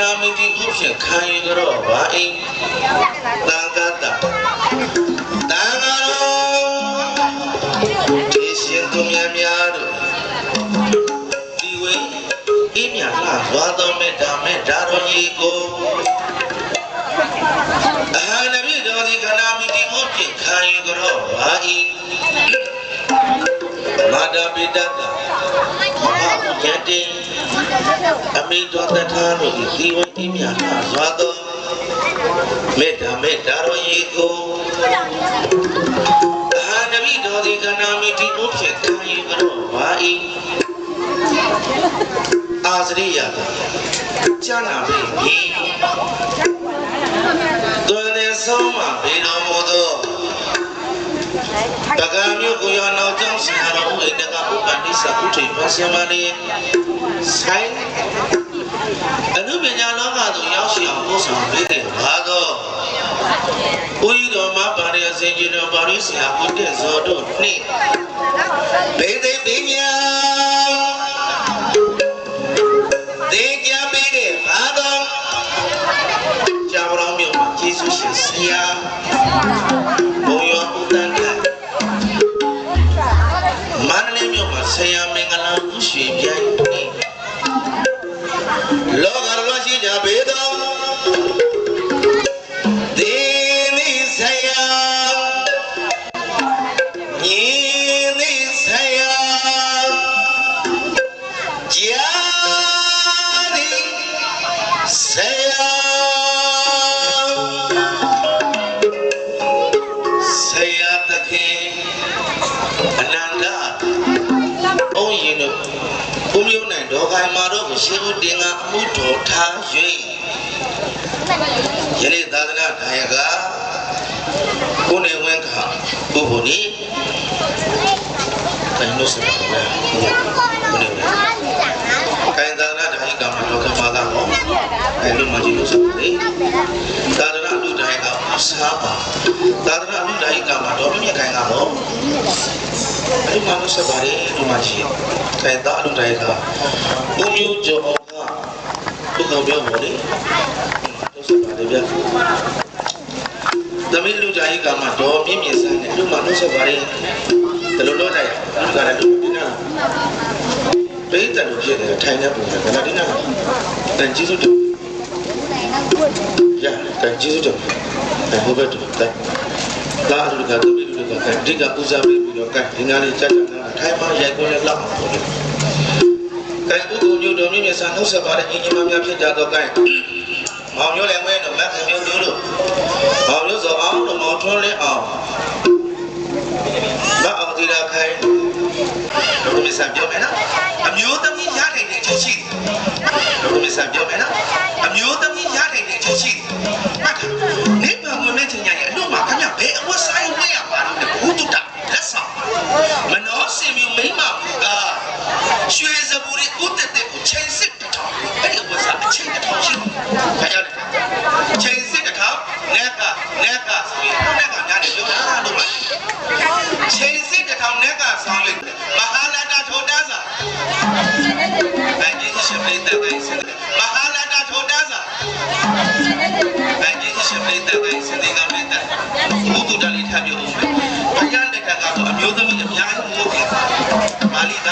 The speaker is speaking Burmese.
နာမတိဥဖြင့်ခံရကြတော့ဗာအိမ်တန်ကတာတန်ဃာတော်ဒီရှင်သူမြတ်များတို့ဒီဝိအိမြလာသွားတော်မေတ္တာမေတ္တာတော်ကြီးကိုအာနဘိတော်ဒီကနာမတိဥဖြင့်ခံရကြတော့ဗာအိမ်မာတာပိတ္တမဟာယတိ အမိတော်တထာတို့ဤဇီဝတိမြတ်လာစွာသောမေတ္တာမေတ္တာတော်ဤကိုအာနဘိတော်ဒီကနာမိတိဥဖြစ်ခံယူကြတော့ဘာဤအာစရိယကကျမ်းနာပြီသွန်နေဆုံးမှာဘေတော်မူသော တက္ကမျိုးကိုရောနောက်ကျောင်းဆရာတော်ဦးဧတကဥပတိသဥထိပ်ပါဆရာမလေးဆိုင်အနုပညာလောကသို့ရောက်ရှိအောင်ပို့ဆောင်ပေးတဲ့ဘာသောဦးဤတော်မှာပါရစေခြင်းတော်ပါရိဆရာဦးတဲ့ဇော်တို့နှင့်ဘေသိပညာ တို့ကိုရှင်ဦးတင်ကအမှုတော်ထား၍ယနေ့သာသနာဒါယကကိုနေဝင်းခဘုဘုနီကိုင်လို့စပါမယ်ကိုနေဝင်းကိုင်သာသနာဒါယကမှာဒေါခိုင်မာကဟောအဲလိုမှကြည့်လို့စပါလေသာသနာလူဒါယကအစားပါသာသနာလူဒါယကမှာဒေါမြင့်ခိုင်ကဟောအဲ့ ဒီမှာလို့ဆက်ပါတယ်ဒီမှာရှိခိုင်သားအလူတိုင်းကဦးမျိုးကျော်အောင်ကဘုကောင်ပြောပါလေလို့ဆက်ပါတယ်ဗျသမီးလူတိုင်းကမှတော့မြင့်မြင့်ဆိုင်တယ်လူမှလို့ဆက်ပါတယ်ဒီလိုလို့တိုင်းလူကလည်းလူပြနာပိတ်တယ်လို့ဖြစ်တယ်ထိုင်နေပုံကလည်းဒီနာတန်ကြီးစုတူရတန်ကြီးစုတူဘယ်ဘက်တူတိုင် လာလူကသမီးလူကကဒီကပူဇော်ပြီးပြီးတော့ကဒီနာလေးချက်ချက်နာထိုင်မှရိုက်ကိုလည်းလောက်အောင်ပေါ့လေကဲဥဒုညုတော်မြင့်မြတ်ဆန်နှုတ်ဆက်ပါတဲ့ညီညီမများဖြစ်ကြတော့ကဲမောင်မျိုးလည်းဝဲတော့မက်ခင်မျိုးတို့လို့မောင်မျိုးစောအောင်တို့မောင်ထွန်းလင်းအောင်မအောင်ဒီလာခိုင်တို့မြတ်ဆန်ပြောမယ်နော်အမျိုးသမီးရထိုင်တဲ့အချက်ရှိတယ်တို့မြတ်ဆန်ပြောမယ်နော်အမျိုးသမီးရထိုင်တဲ့အချက်ရှိ ဦးတက်တဲ့ကိုချိန်စစ်တစ်ထောင်အဲ့ဒီဥစ္စာအချိန်တစ်ထောင်ရှိတယ်ဒါကြောင့်ချိန်စစ်တစ်ထောင်လက်ကလက်ကဆိုရင်လက်ကညာနေလို့လားလို့ပါချိန်စစ်တစ်ထောင်လက်ကဆောင်လိုက်မဟာလာတာထိုတန်းစာအဲ့ဒီရှင်ပြိတ္တပဲစတယ်မဟာလာတာထိုတန်းစာအဲ့ဒီရှင်ပြိတ္တပဲစတယ်ကမင်းတဘုဒ္ဓတလေးထားပြောဦးမယ်ဘုရားလက်ထက်ကတော့အမျိုးသမီးအများကြီးမိုးပြီးပါဠိက